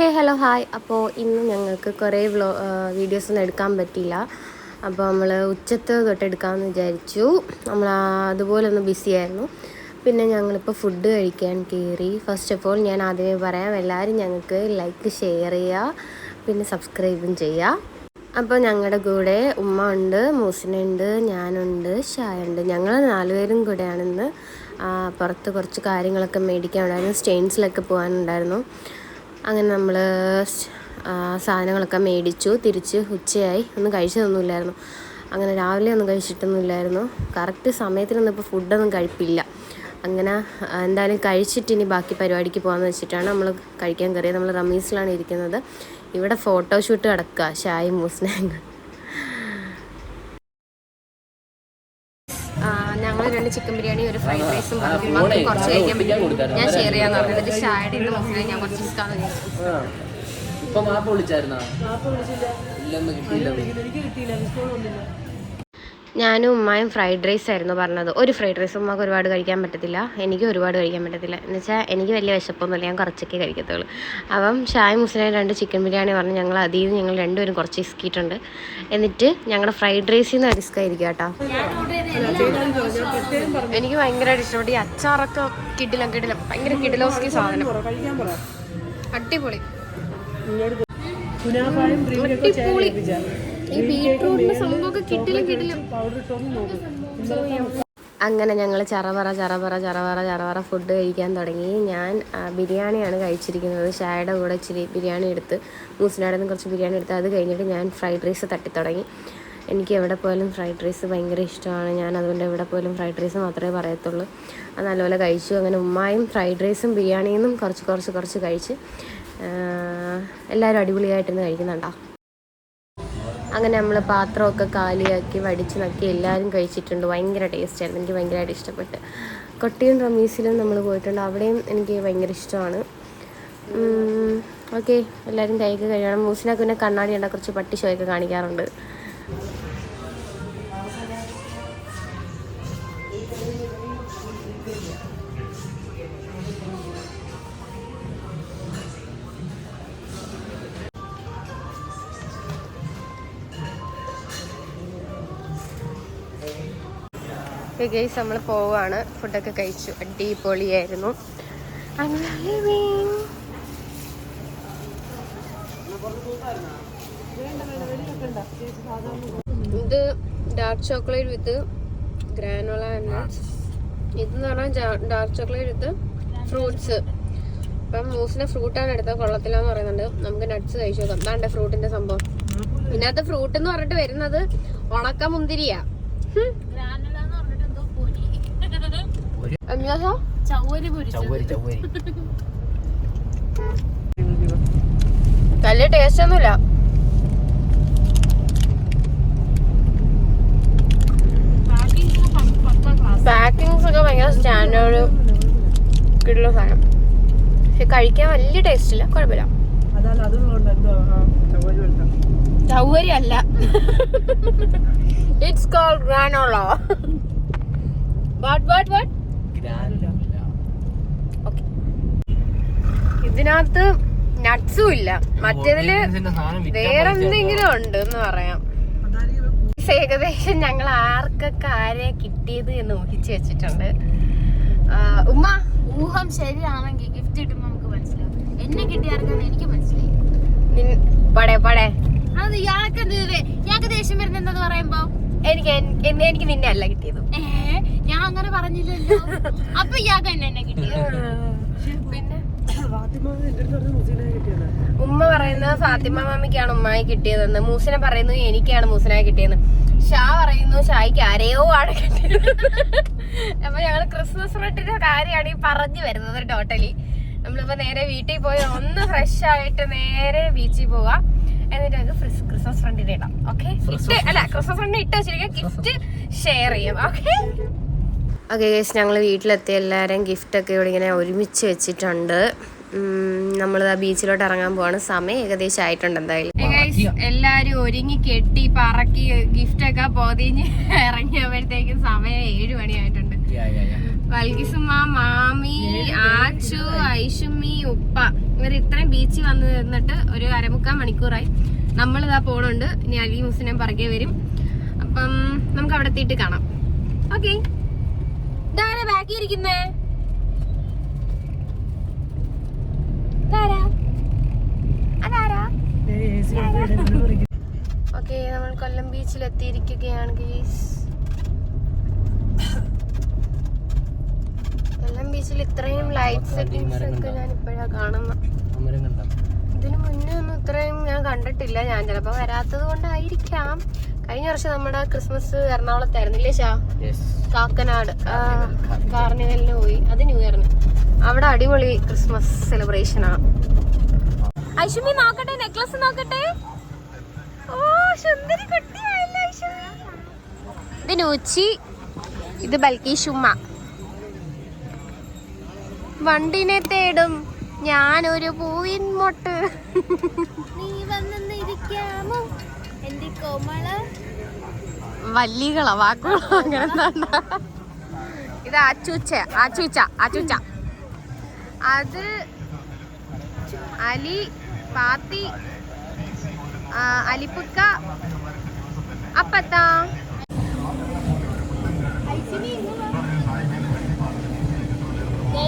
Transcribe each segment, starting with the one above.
ഹേ hello hi അപ്പോൾ ഇന്ന് ഞങ്ങൾക്ക് കുറേ വ്ലോ വീഡിയോസ് ഒന്നും എടുക്കാൻ പറ്റിയില്ല. അപ്പോൾ നമ്മൾ ഉച്ചത്ത് തൊട്ട് എടുക്കാമെന്ന് വിചാരിച്ചു. നമ്മൾ അതുപോലെ ഒന്ന് ബിസി ആയിരുന്നു. പിന്നെ ഞങ്ങളിപ്പോൾ ഫുഡ് കഴിക്കാൻ കയറി ഫസ്റ്റ് ഓഫ് ഓൾ ഞാൻ ആദ്യമേ പറയാം എല്ലാവരും ഞങ്ങൾക്ക് ലൈക്ക് ഷെയർ ചെയ്യുക പിന്നെ സബ്സ്ക്രൈബും ചെയ്യുക അപ്പോൾ ഞങ്ങളുടെ കൂടെ ഉമ്മ ഉണ്ട് മൂസിനുണ്ട് ഞാനുണ്ട് ഷായ ഉണ്ട് ഞങ്ങൾ നാലുപേരും കൂടെയാണിന്ന് പുറത്ത് കുറച്ച് കാര്യങ്ങളൊക്കെ മേടിക്കാൻ ഉണ്ടായിരുന്നു. സ്റ്റെയിൻസിലൊക്കെ പോകാനുണ്ടായിരുന്നു. അങ്ങനെ നമ്മൾ സാധനങ്ങളൊക്കെ മേടിച്ചു തിരിച്ച് ഉച്ചയായി. ഒന്നും കഴിച്ചതൊന്നുമില്ലായിരുന്നു. അങ്ങനെ രാവിലെ ഒന്നും കഴിച്ചിട്ടൊന്നുമില്ലായിരുന്നു. കറക്റ്റ് സമയത്തിനൊന്നും ഇപ്പോൾ ഫുഡൊന്നും കഴിപ്പില്ല. അങ്ങനെ എന്തായാലും കഴിച്ചിട്ട് ഇനി ബാക്കി പരിപാടിക്ക് പോകാമെന്ന് വെച്ചിട്ടാണ് നമ്മൾ കഴിക്കാൻ കയറിയത്. നമ്മൾ റമീസിലാണ് ഇരിക്കുന്നത്. ഇവിടെ ഫോട്ടോഷൂട്ട് കിടക്കുക ഷായി മൂസ്നാങ് ഞങ്ങൾ രണ്ട് ചിക്കൻ ബിരിയാണി ഫ്രൈഡ് റൈസും ബാക്കി കുറച്ച് കഴിക്കാൻ പറ്റും. ഞാൻ ഷെയർ ചെയ്യാന്ന് പറഞ്ഞത് ഇന്ന് ഞാൻ കുറച്ച് ആ. ഇപ്പൊ മാപ്പ് വിളിച്ചായിരുന്നോ? ഇല്ലെന്ന് കിട്ടിയില്ല. ഞാനും ഉമ്മയും ഫ്രൈഡ് റൈസ് ആയിരുന്നു പറഞ്ഞത്. ഒരു ഫ്രൈഡ് റൈസ് ഉമ്മക്ക് ഒരുപാട് കഴിക്കാൻ പറ്റത്തില്ല. എനിക്ക് ഒരുപാട് കഴിക്കാൻ പറ്റത്തില്ല. എന്ന് വെച്ചാൽ എനിക്ക് വലിയ വിശപ്പൊന്നുമില്ല. ഞാൻ കുറച്ചൊക്കെ കഴിക്കത്തുള്ളൂ. അപ്പം ഷായ് മുസ്ലിം രണ്ട് ചിക്കൻ ബിരിയാണി പറഞ്ഞ് ഞങ്ങൾ അതിൽ നിന്ന് ഞങ്ങൾ രണ്ടുപേരും കുറച്ച് ഇസ്കിയിട്ടുണ്ട്. എന്നിട്ട് ഞങ്ങളുടെ ഫ്രൈഡ് റൈസിൽ നിന്ന് ഡിസ്കായിരിക്കും കേട്ടോ. എനിക്ക് ഭയങ്കരമായിട്ട് ഇഷ്ടപ്പെട്ടു ഈ അച്ചാറൊക്കെ കിടിലം കിടിലം. ഭയങ്കര കിടിലോസ്കി സാധനം. അടിപൊളി. അടിപൊളി. ഈ അങ്ങനെ ഞങ്ങൾ ചറവറ ചറവറ ചറവറ ചറവറ ഫുഡ് കഴിക്കാൻ തുടങ്ങി. ഞാൻ ബിരിയാണിയാണ് കഴിച്ചിരിക്കുന്നത്. ഷായുടെ കൂടെ ഇച്ചിരി ബിരിയാണി എടുത്ത് മൂസിനാടെ നിന്ന് കുറച്ച് ബിരിയാണി എടുത്ത് അത് കഴിഞ്ഞിട്ട് ഞാൻ ഫ്രൈഡ് റൈസ് തട്ടി തുടങ്ങി. എനിക്ക് എവിടെ പോയാലും ഫ്രൈഡ് റൈസ് ഭയങ്കര ഇഷ്ടമാണ്. ഞാൻ അതുകൊണ്ട് എവിടെ പോയാലും ഫ്രൈഡ് റൈസ് മാത്രമേ പറയത്തുള്ളൂ. അത് നല്ലപോലെ കഴിച്ചു. അങ്ങനെ ഉമ്മായും ഫ്രൈഡ് റൈസും ബിരിയാണിയും കുറച്ച് കുറച്ച് കുറച്ച് കഴിച്ച് എല്ലാവരും അടിപൊളിയായിട്ടിരുന്ന് കഴിക്കുന്നുണ്ടോ? അങ്ങനെ നമ്മൾ പാത്രമൊക്കെ കാലിയാക്കി വടിച്ച് നക്കി എല്ലാവരും കഴിച്ചിട്ടുണ്ട്. ഭയങ്കര ടേസ്റ്റ് ആയിരുന്നു. എനിക്ക് ഭയങ്കരമായിട്ട് ഇഷ്ടപ്പെട്ട്. കൊട്ടിയും റമീസിലും നമ്മൾ പോയിട്ടുണ്ട്. അവിടെയും എനിക്ക് ഭയങ്കര ഇഷ്ടമാണ്. ഓക്കെ എല്ലാവരും കൈക്ക് കഴിയണം മൂസിനൊക്കെ പിന്നെ കണ്ണാടി ഉണ്ട കുറച്ച് പട്ടി ഷോയൊക്കെ കാണിക്കാറുണ്ട് ഗൈസ് നമ്മൾ പോവാണ്. ഫുഡൊക്കെ കഴിച്ചു. അടിപൊളിയായിരുന്നു. ഇത് dark chocolate with granola nuts ഇതെന്ന് പറഞ്ഞാൽ ഡാർക്ക് ചോക്ലേറ്റ് വിത്ത് ഫ്രൂട്ട്സ് അപ്പം മൂസിനെ ഫ്രൂട്ടാണ് എടുത്തത്. കൊള്ളത്തില്ലെന്ന് പറയുന്നുണ്ട്. നമുക്ക് നട്ട്സ് കഴിച്ചു നോക്കാം. അതാണ്ട് ഫ്രൂട്ടിന്റെ സംഭവം. ഇതിനകത്ത് ഫ്രൂട്ട് എന്ന് പറഞ്ഞിട്ട് വരുന്നത് ഉണക്ക മുന്തിരിയാ. വലിയ ടേസ്റ്റ് ഒന്നുമില്ല. പാക്കിങ്സ് ഒക്കെ ഭയങ്കര സ്റ്റാൻഡേർഡ് കിട്ടുന്ന സാധനം. പക്ഷെ കഴിക്കാൻ വലിയ ടേസ്റ്റ് ഇല്ല. കുഴപ്പമില്ല. ചൗവരി അല്ല. It's call granola what what what okay ഇതിനകത്ത് നട്ട്സും ഇല്ല. മറ്റേതിൽ വേറെന്തെങ്കിലും ഉണ്ട് എന്ന് പറയാം. ഏകദേശം ഞങ്ങൾ ആർക്കൊക്കെ ആരെ കിട്ടിയത് എന്ന് ഊഹിച്ചു വെച്ചിട്ടുണ്ട്. ഉമ്മ? ഊഹം ശരിയാണെങ്കിൽ ഗിഫ്റ്റ് കിട്ടുമ്പോ നമുക്ക് മനസ്സിലാവും. എന്നെ കിട്ടിയാർക്കെന്ന് എനിക്ക് മനസ്സിലായി. നിൻ- പടേ പടേ. അത് ഇയാൾക്ക് ഇത്? ഇയാൾക്ക് ദേഷ്യം വരുന്നത് എന്താന്ന് പറയുമ്പോ? എനിക്ക് എനിക്ക് നിന്നെ അല്ല കിട്ടിയത്. ഞാൻ അങ്ങനെ പറഞ്ഞില്ലല്ലോ. അപ്പൊ ഇയാൾക്ക് തന്നെ എന്നെ കിട്ടിയത്? പിന്നെ? ഉമ്മ പറയുന്നത് ഫാത്തിമ മാമിക്കാണ് ഉമ്മായി കിട്ടിയതെന്ന്. മൂസിനെ പറയുന്നു എനിക്കാണ് മൂസിനായി കിട്ടിയെന്ന് ഷാ പറയുന്നു ഷായിക്ക് ആരെയോ ആണ് കിട്ടിയത്. അപ്പൊ ഞങ്ങൾ ക്രിസ്മസ് ഫ്രണ്ടിന്റെ കാര്യമാണ് ഈ പറഞ്ഞു വരുന്നത് ടോട്ടലി നമ്മളിപ്പോ നേരെ വീട്ടിൽ പോയി ഒന്ന് ഫ്രഷ് ആയിട്ട് നേരെ ബീച്ചിൽ പോവാ. എന്നിട്ട് നമുക്ക് ഫ്രിസ്- ക്രിസ്മസ് ഫ്രണ്ടിന് ഇടാം ഓക്കെ അല്ല ക്രിസ്മസ് ഫ്രണ്ടിനെ ഇട്ട് വെച്ചിരിക്കുക ഗിഫ്റ്റ് ഷെയർ ചെയ്യും ഓക്കെ ഓക്കെ ഗേസ് ഞങ്ങൾ വീട്ടിലെത്തിയ എല്ലാവരും ഗിഫ്റ്റൊക്കെ ഇവിടെ ഇങ്ങനെ ഒരുമിച്ച് വെച്ചിട്ടുണ്ട്. നമ്മൾ ആ ബീച്ചിലോട്ട് ഇറങ്ങാൻ പോവാണ്. സമയം ഏകദേശം ആയിട്ടുണ്ട് എന്തായാലും. എല്ലാരും ഒരുങ്ങി കെട്ടി പറക്കി ഗിഫ്റ്റ് ഒക്കെ പൊതിഞ്ഞ് ഇറങ്ങിയപ്പോഴത്തേക്കും സമയം ഏഴ് മണിയായിട്ടുണ്ട് വൽകിസുമ്മ മാമി ആച്ചു ഐഷുമി ഉപ്പ. ഇവർ ഇത്രയും ബീച്ചിൽ വന്ന് നിന്നിട്ട് ഒരു അരമുക്കാൽ മണിക്കൂറായി. നമ്മളിതാ പോണുണ്ട്. ഇനി അലി മുസ്ലിം പറകെ വരും. അപ്പം നമുക്ക് അവിടെ എത്തിയിട്ട് കാണാം. ഓക്കെ. ഇതാരാ ബാക്കി ഇരിക്കുന്നേ? ഓക്കെ നമ്മൾ കൊല്ലം ബീച്ചിൽ എത്തിയിരിക്കുകയാണ് ഗീസ്. ബീച്ചിൽ ഇത്രയും ലൈറ്റ് സെറ്റിംഗ്സ് ഒക്കെ ഞാൻ ഇപ്പോഴാ കാണുന്നത് ഇതിനു മുന്നേ ഒന്നും ഇത്രയും ഞാൻ കണ്ടിട്ടില്ല. ഞാൻ ചിലപ്പോ വരാത്തത് കൊണ്ടായിരിക്കാം. കഴിഞ്ഞ വർഷം നമ്മുടെ ക്രിസ്മസ് എറണാകുളത്തായിരുന്നില്ലേ ഷാ? കാക്കനാട്. കാർണിവലിന് പോയി. അത് ന്യൂ ഇയറിന്. അവിടെ അടിപൊളി ക്രിസ്മസ് സെലിബ്രേഷൻ ആണ്. ഐഷുമി നോക്കട്ടെ നെക്ലസ് നോക്കട്ടെ. ഓ സുന്ദരി കുട്ടിയായല്ലോ ഐഷുമി ഇത് നൂച്ചി ഇത് ബൽക്കീഷുമ്മ വണ്ടിനെ തേടും. ഞാനൊരു പൂവിൻ മൊട്ട്. നീ വന്നിരിക്കാമോ? എന്റെ കോമള. വല്ലികളാ വാക്കുകളോ അങ്ങനെ ഇത് ആച്ചൂച്ച ആച്ചൂച്ച ആച്ചൂച്ച അത് അലി പാത്തി അലിപ്പുക്ക അപ്പത്താ.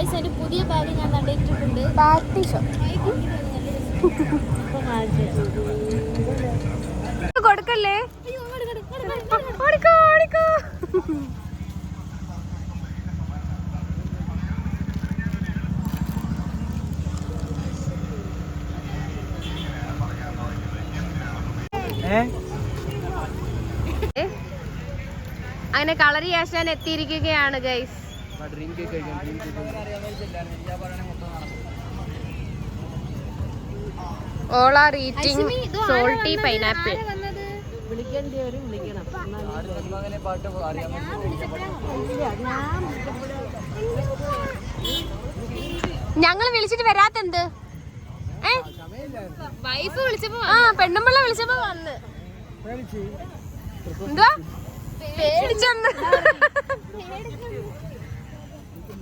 ഗൈസ് പുതിയ ബാഗ് ഞാൻ കണ്ടിട്ടുണ്ട്. പാർട്ടി ഷോ കൊടുക്കല്ലേ? അങ്ങനെ കളറി ആശാൻ എത്തിയിരിക്കുകയാണ് ഗൈസ് ഡ്രീം കേക്ക് കഴിക്കാം dream all are eating salty pineapple വിളിക്കേണ്ടിയവരും വിളിക്കണം. പാട്ട് ഞങ്ങൾ വിളിച്ചിട്ട് വരാത്തെന്ത്? ഏ? വൈഫ് വിളിച്ചപ്പോ ആ പെണ്ണുമ്പിള്ള വിളിച്ചപ്പോ വന്ന്. എന്തുവാ? പേടിച്ചെന്ന് ക്രിസ്മസ് ഗിഫ്റ്റ് വരാനെന്ന് ഡ്രീം കേക്ക് നമ്മൾ ക്രിസ്മസ് ഫ്രണ്ടിന്റെ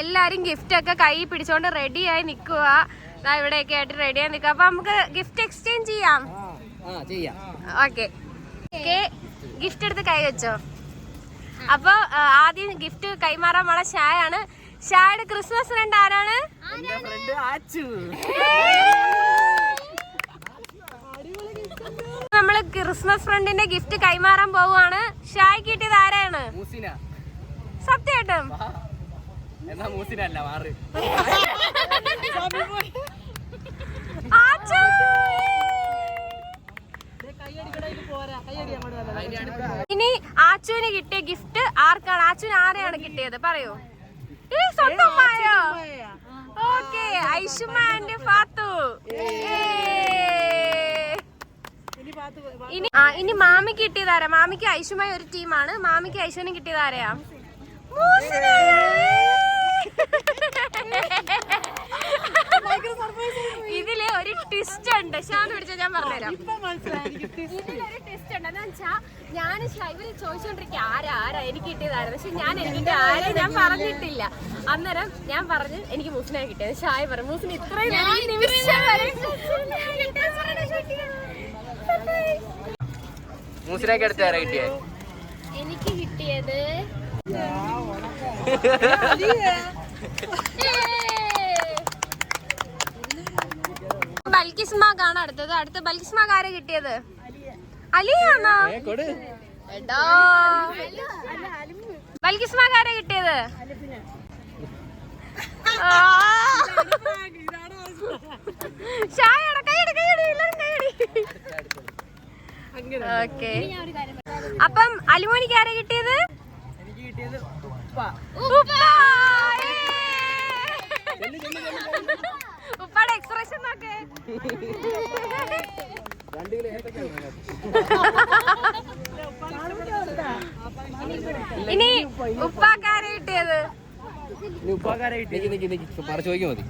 എല്ലാരും ഗിഫ്റ്റ് ഒക്കെ കൈ പിടിച്ചോണ്ട് റെഡി ആയി നിൽക്കുക ഇവിടെയൊക്കെ ആയിട്ട് റെഡി ആയി നിൽക്കുക അപ്പൊ നമുക്ക് ഗിഫ്റ്റ് എക്സ്ചേഞ്ച് ചെയ്യാം. ഓക്കെ ഗിഫ്റ്റ് എടുത്ത് കൈ വെച്ചോ? അപ്പൊ ആദ്യം ഗിഫ്റ്റ് കൈമാറാൻ പോണ ഷായാണ്. ഷായുടെ ക്രിസ്മസ് ഫ്രണ്ട് ആരാണ്? നമ്മൾ ക്രിസ്മസ് ഫ്രണ്ടിന്റെ ഗിഫ്റ്റ് കൈമാറാൻ പോവുകയാണ്. ഷായ് കിട്ടിയത് ആരാണ്? സത്യം സത്യമായിട്ടും എന്നാ മൂസിനല്ല മാറ്. ഇനി ആച്ചുവിന് കിട്ടിയ ഗിഫ്റ്റ് ആർക്കാണ്? ആച്ചുവിന് ആരെയാണ് കിട്ടിയത്? പറയൂ. ഈ സ്വന്തമായോ ഓക്കെ ഐഷുമ ആൻഡ് ഫാത്തു ഇനി ഇനി മാമിക്ക് കിട്ടിയതാരാ മാമിക്ക് ഐഷുമായി ഒരു ടീമാണ് മാമിക്ക് ഐശുവിനും കിട്ടിയതാരാ മൂസിനെയാ. ഇതിൽ ഒരു ട്വിസ്റ്റ് ഉണ്ട്. ഷാന്ന് പിടിച്ച ഞാൻ പറഞ്ഞുതരാം. ഇപ്പൊ മനസ്സിലായി. എനിക്ക് ഇതിലൊരു ട്വിസ്റ്റ് ഉണ്ട്. എന്ന് വെച്ചാ ഞാൻ ഇവർ ചോദിച്ചോണ്ടിരിക്കുക ആരാ ആരാ? എനിക്ക് കിട്ടിയതായിരുന്നു പക്ഷെ ഞാൻ എനിക്ക് ആരെ ഞാൻ പറഞ്ഞിട്ടില്ല. അന്നേരം ഞാൻ പറഞ്ഞു എനിക്ക് മൂസിനെ കിട്ടിയത്. ഷായ് പറഞ്ഞു മൂസിന് ഇത്രയും നിമിഷം വരെ മൂസിനൊക്കെ എടുത്ത് തരാം കിട്ടിയേ? എനിക്ക് കിട്ടിയത് ബൽക്കിസ്മാക്കാണ് അടുത്തത്. അടുത്ത ബൽക്കിസ്മാക്ക് ആരാ കിട്ടിയത്? അലിയാണോ? എടാ. ബൽക്കിസ്മാക്ക് ആരാ കിട്ടിയത്? ആ. ഷായടാ, കൈയടി, കൈയടി, എല്ലാരും കൈയടി. ഓക്കേ. അപ്പം അലിമോനിക്ക് ആരെ കിട്ടിയത്? എനിക്ക് കിട്ടിയത് ഉപ്പ! ഉപ്പാടെ എക്സ്പ്രഷൻ നോക്കേ. ഇനി ഉപ്പാക്കാരെ കിട്ടിയത്. ചോദിക്കാൻ മതി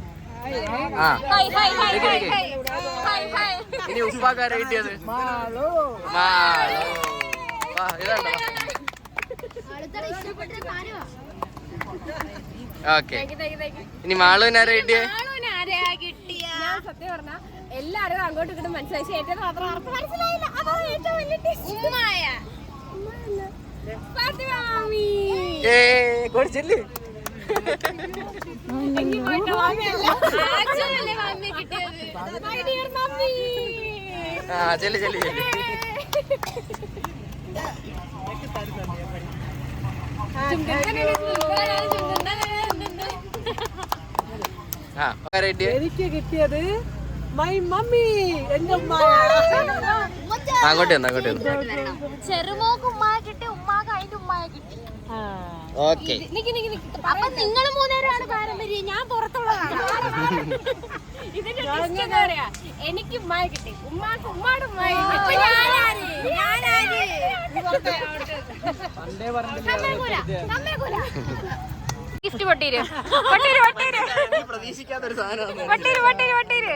ഇനി ഉപ്പാക്കാരെ കിട്ടിയത്. ഇതാണ്ടോ. ഓക്കെ. ഇനി മാളുവിനാരെ കിട്ടിയേ? ഞാൻ സത്യം പറഞ്ഞ എല്ലാരും അങ്ങോട്ടും ഇങ്ങോട്ടും മനസ്സിലായി. പക്ഷേ മാത്രം ആർക്കും മനസ്സിലായില്ല. അതാണ് ഏറ്റവും വലിയ. ഏ കൊടുച്ചില്ലേ. ആ ചെല്ലി ചെല്ലി ചെല്ലി. ആരെ കിട്ടിയേ എനിക്ക് കിട്ടിയത് മൈ മമ്മി എന്റെ അങ്ങോട്ട് അങ്ങോട്ട് ചെറുമോക്ക് ഉമ്മായ കിട്ടി ഉമ്മാക്ക് അതിന്റെ ഉമ്മായ കിട്ടി. ഓക്കെ. നിക്ക് നിക്ക് നിക്ക്. അപ്പൊ നിങ്ങൾ മൂന്നേരാണ് പാരമ്പര്യം. ഞാൻ പുറത്തുള്ളതാണ്? എനിക്ക് ഉമ്മായ കിട്ടി. ഉമ്മാക്ക് ഉമ്മാടെ ഉമ്മായ ഞാനാര്? ഞാനാര്? ഗിഫ്റ്റ് പൊട്ടീര് പൊട്ടീര് പൊട്ടീര് പ്രതീക്ഷിക്കാത്തൊരു സാധനം പൊട്ടീര് പൊട്ടീര് പൊട്ടീര്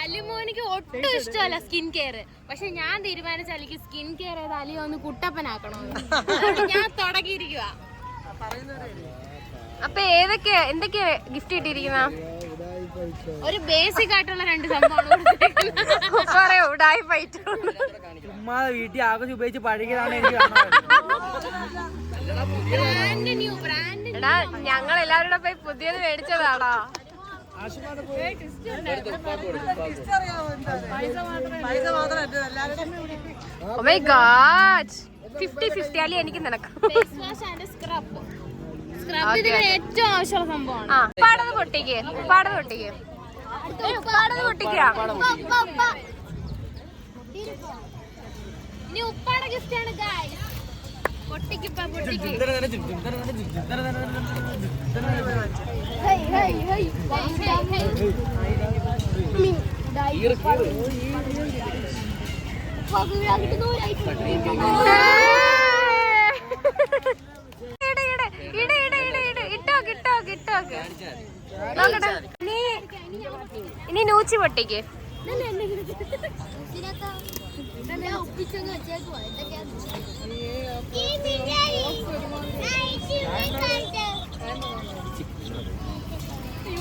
അലിമോനിക്ക് ഒട്ടും ഇഷ്ടമല്ല സ്കിൻ കെയർ പക്ഷെ ഞാൻ തീരുമാനിച്ച അലിക്ക് സ്കിൻ കെയർ ചെയ്ത് അലി ഒന്ന് കുട്ടപ്പനാക്കണോ. ഞാൻ തുടങ്ങിയിരിക്കുക അപ്പൊ ഏതൊക്കെ എന്തൊക്കെയാ ഗിഫ്റ്റ് കിട്ടിയിരിക്കുന്ന? ഒരു ബേസിക് ആയിട്ടുള്ള രണ്ട് സംഭവമാണ് പറയോ ഉടായി ഫൈറ്റ് ഉമ്മ വീട്ടിൽ ആകെ ഉപയോഗിച്ച് പഴകിയതാണ് എനിക്ക് എടാ ഞങ്ങൾ എല്ലാവരുടെ പോയി പുതിയത് മേടിച്ചതാടാ. പൈസ മാത്രം എല്ലാവരും oh my god fifty fifty അല്ലേ എനിക്ക് നിനക്ക്? Face wash and scrub scrub ഇതിന് ഏറ്റവും ആവശ്യമുള്ള സംഭവമാണ്. ആ ഉപ്പാടത് പൊട്ടിക്ക്. പാടത് പൊട്ടിക്ക്. പാടത് പൊട്ടിക്കുക ഇനി ഉപ്പാടെ ഗിഫ്റ്റ് ആണ് ഗായ് ഇനി- നൂച്ചി പൊട്ടിക്ക്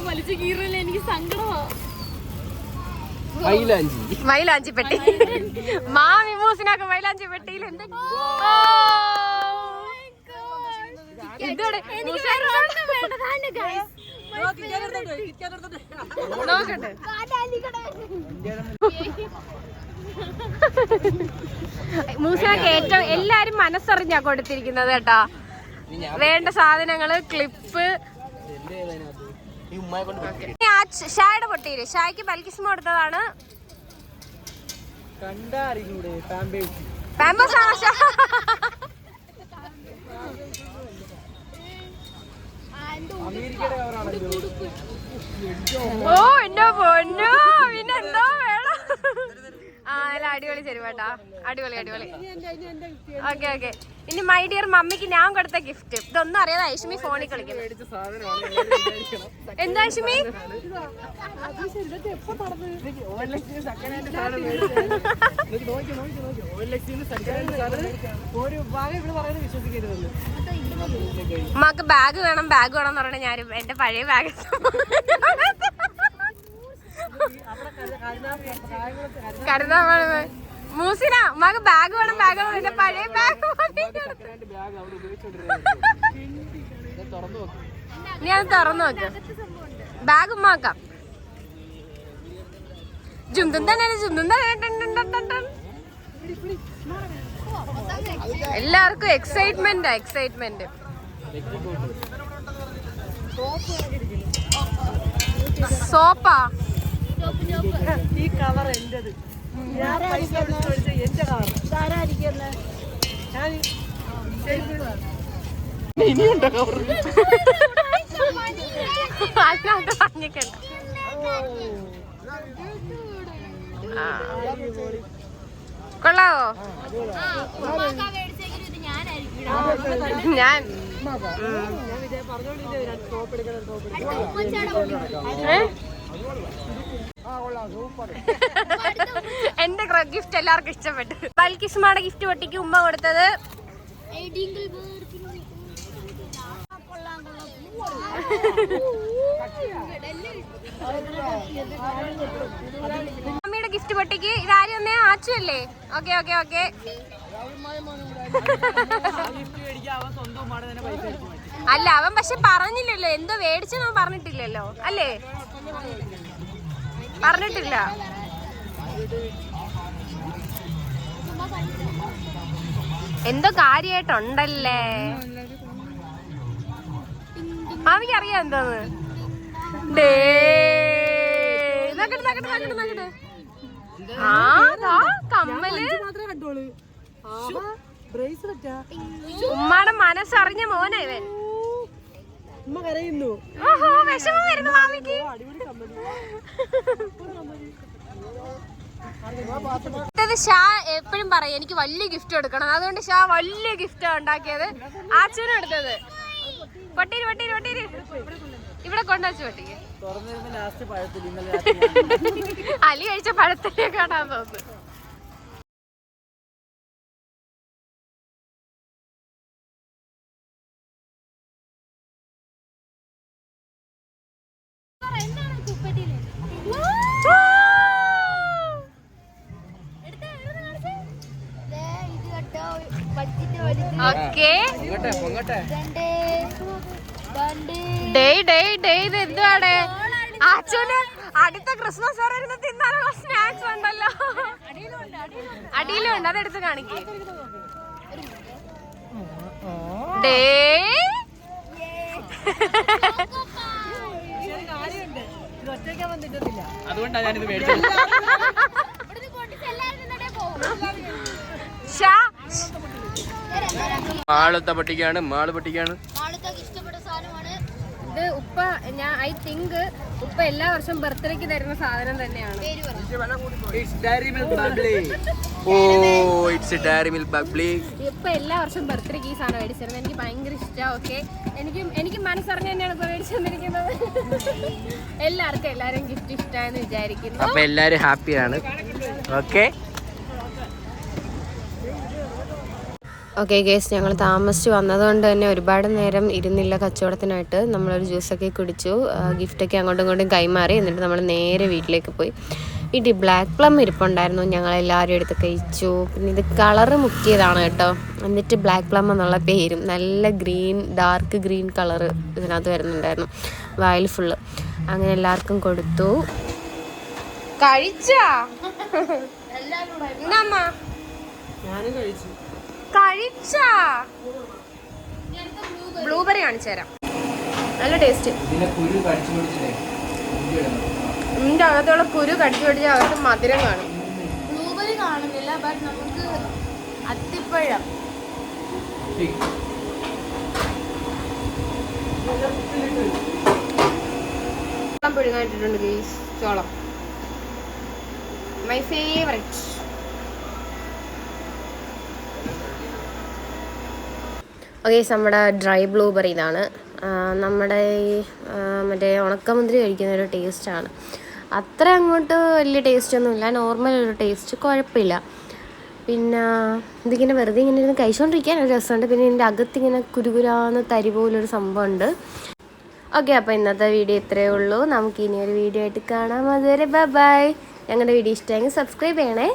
വലിച്ച് കീറില്ല എനിക്ക് സങ്കടമാ മൈലാഞ്ചി. മൈലാഞ്ചി പെട്ടി. മാമി മൂസിനൊക്കെ മൈലാഞ്ചി പെട്ടിയിൽ എന്തൊക്കെ? ഇതോടെ നോക്കട്ടെ ഏറ്റവും എല്ലാരും മനസ്സറിഞ്ഞാ കൊടുത്തിരിക്കുന്നത് കേട്ടാ. വേണ്ട സാധനങ്ങൾ ക്ലിപ്പ്. ഷായുടെ പൊട്ടിയിൽ ഷായ്ക്ക് ബൽക്കിസ്മ കൊടുത്തതാണ്. പാമ്പേഴ്സ് ആണോ ഷാ ഓ എന്റെ പൊന്നോ പിന്നെ എന്തോ വേണം. ആ അടിപൊളി ചെരുവാട്ടാ. അടിപൊളി അടിപൊളി. Okay okay. ഇനി മൈ ഡിയർ മമ്മിക്ക് ഞാൻ കൊടുത്ത ഗിഫ്റ്റ് ഇതൊന്നും അറിയാതെ ഐഷ്മി ഫോണിൽ വിചാരിക്കണം. എന്താ ഐഷ്മി മക്ക് ബാഗ് വേണം ബാഗ് വേണം എന്ന് പറഞ്ഞാൽ ഞാനും എന്റെ പഴയ ബാഗ് അവിടെ കരു- കരുനാഗപ്പള്ളി, കായംകുളത്ത് കരുനാഗപ്പള്ളി കരുതാ മൂസിന ഉമ്മാക്ക് ബാഗ് വേണം ബാഗ് വേണം. എന്റെ പഴയ ബാഗ്. നീ അത് തുറന്നു നോക്ക്. ബാഗ് ഉമ്മാക്കാം ജുന്തും തന്നെ ജുന്തും തന്നെ. എല്ലാവർക്കും എക്സൈറ്റ്മെന്റ് എക്സൈറ്റ്മെന്റ് സോപ്പാ. ഈ കവർ എന്റേത്. ഞാൻ പൈസ കൊടുത്ത് മേടിച്ച എന്റെ കവർ ഞാൻ ഇനിയുണ്ടോ കവർ അതിനകത്ത് പറഞ്ഞിട്ടുണ്ട് കൊള്ളാവോ? ഞാൻ. ഏ? ആ കൊള്ളാം സൂപ്പർ എന്റെ ഗിഫ്റ്റ് എല്ലാവർക്കും ഇഷ്ടപ്പെട്ടു. ബൽക്കിസ്മയുടെ ഗിഫ്റ്റ് പൊട്ടിക്ക് ഉമ്മ കൊടുത്തത്. അമ്മയുടെ ഗിഫ്റ്റ് പൊട്ടിക്ക്. ഇതാരും ഒന്നേ ആച്ചു അല്ലേ? ഓക്കെ ഓക്കെ ഓക്കെ ഗിഫ്റ്റ് മേടിക്കാൻ അവൻ സ്വന്തം ഉമ്മാടെ അല്ല അവൻ പക്ഷെ പറഞ്ഞില്ലല്ലോ. എന്തോ മേടിച്ചെന്ന് പറഞ്ഞിട്ടില്ലല്ലോ. അല്ലേ? പറഞ്ഞിട്ടില്ല. എന്തോ കാര്യായിട്ടുണ്ടല്ലേ? മാമിക്ക് അറിയാം എന്താന്ന്. ഡേ നക്കട്ട് നക്കട്ട് നക്കട്ട് നക്കട്ട്. ആ കമ്മൽ. ഉമ്മാടെ മനസ്സറിഞ്ഞ മോനാ ഇവൻ. ഉമ്മ കരയുന്നു. ഓഹോ വിഷമം വരുന്നു മാമിക്ക്. ഇത് ഷാ എപ്പോഴും പറയും എനിക്ക് വലിയ ഗിഫ്റ്റ് കൊടുക്കണം. അതുകൊണ്ട് ഷാ വലിയ ഗിഫ്റ്റ് ഉണ്ടാക്കിയത്. ആച്ചനും എടുത്തത്. പൊട്ടീര് പൊട്ടീര് പൊട്ടീര്. ഇവിടെ കൊണ്ടുവച്ചു പൊട്ടിക്ക്. അലി കഴിച്ച പഴത്തിനെ കാണാൻ തോന്നുന്നു. എന്തുവാടെ? അടുത്ത ക്രിസ്മസ് വരെ തിന്നാനുള്ള സ്നാക്സ് ഉണ്ടല്ലോ. അടിയിലുണ്ട് അതെടുത്ത് കാണിക്കേ. ഡേ അതുകൊണ്ടാണ് ഞാനിത് മേടിച്ചത്. ഷാ മാളത്തെ പട്ടിക്കാണ്? മാൾ പട്ടിക്കാണ്? ഇഷ്ടപ്പെട്ട സാധനമാണ്? ഇത് ഉപ്പ ഞാൻ ഐ തിങ്ക് ഉപ്പ എല്ലാ വർഷവും ബർത്ത്ഡേക്ക് തരുന്ന സാധനം തന്നെയാണ്. It's Dairy Milk Bubbly oh it's Dairy Milk Bubbly ഇപ്പ എല്ലാ വർഷവും ബർത്ത്ഡേക്ക് ഈ സാധനം മേടിച്ചിരുന്നു എനിക്ക് ഭയങ്കര ഇഷ്ടമാണ് ഓക്കെ എനിക്ക് എനിക്ക് മനസ്സറിഞ്ഞ തന്നെയാണ് ഇപ്പൊ മേടിച്ചു തന്നിരിക്കുന്നത് എല്ലാവർക്കും എല്ലാവരും ഗിഫ്റ്റ് ഇഷ്ടമായെന്ന് വിചാരിക്കുന്നു. അപ്പൊ എല്ലാരും ഹാപ്പിയാണ് ഓക്കെ ഓക്കെ ഗേസ് ഞങ്ങൾ താമസിച്ച് വന്നതുകൊണ്ട് തന്നെ ഒരുപാട് നേരം ഇരുന്നില്ല കച്ചവടത്തിനായിട്ട്. നമ്മളൊരു ജ്യൂസൊക്കെ കുടിച്ചു. ഗിഫ്റ്റൊക്കെ അങ്ങോട്ടും ഇങ്ങോട്ടും കൈമാറി. എന്നിട്ട് നമ്മൾ നേരെ വീട്ടിലേക്ക് പോയി. വീട്ടിൽ ബ്ലാക്ക് പ്ലം ഇരിപ്പുണ്ടായിരുന്നു. ഞങ്ങളെല്ലാവരും എടുത്ത് കഴിച്ചു. പിന്നെ ഇത് കളറ് മുക്കിയതാണ് കേട്ടോ. എന്നിട്ട് ബ്ലാക്ക് പ്ലം എന്നുള്ള പേരും നല്ല ഗ്രീൻ ഡാർക്ക് ഗ്രീൻ കളറ് ഇതിനകത്ത് വരുന്നുണ്ടായിരുന്നു. വായിൽ ഫുള്ള് അങ്ങനെ എല്ലാവർക്കും കൊടുത്തു. കഴിച്ചാ? ഞാനും കഴിച്ചു. കഴിച്ചാ. ബ്ലൂബെറി കാണിച്ചു തരാം. നല്ല ടേസ്റ്റ് ഇതിന്റെ അകത്തുള്ള കുരു കടിച്ചു പിടിച്ച അകത്ത് മധുരം കാണും. ബ്ലൂബെറി കാണുന്നില്ല ബട്ട് നമുക്ക് അത്തിപ്പഴം. ചോളം ഗീസ് ചോളം. മൈ ഫേവറേറ്റ് ഓക്കെ നമ്മുടെ ഡ്രൈ ബ്ലൂബെറി ഇതാണ്. നമ്മുടെ ഈ മറ്റേ ഉണക്കമുന്തിരി കഴിക്കുന്ന ഒരു ടേസ്റ്റാണ് അത്ര അങ്ങോട്ട് വലിയ ടേസ്റ്റൊന്നുമില്ല നോർമൽ ഒരു ടേസ്റ്റ് കുഴപ്പമില്ല. പിന്നെ ഇതിങ്ങനെ വെറുതെ ഇങ്ങനെ ഇരുന്ന് കഴിച്ചുകൊണ്ടിരിക്കാൻ ഒരു രസമുണ്ട്. പിന്നെ ഇതിന്റെ അകത്തിങ്ങനെ കുരുകുരാന്ന് തരി പോലൊരു സംഭവമുണ്ട്. ഓക്കെ അപ്പോൾ ഇന്നത്തെ വീഡിയോ ഇത്രയേ ഉള്ളൂ. നമുക്ക് ഇനി ഒരു വീഡിയോ ആയിട്ട് കാണാം. അതുവരെ ബൈ ബൈ ഞങ്ങളുടെ വീഡിയോ ഇഷ്ടമെങ്കിൽ സബ്സ്ക്രൈബ് ചെയ്യണേ.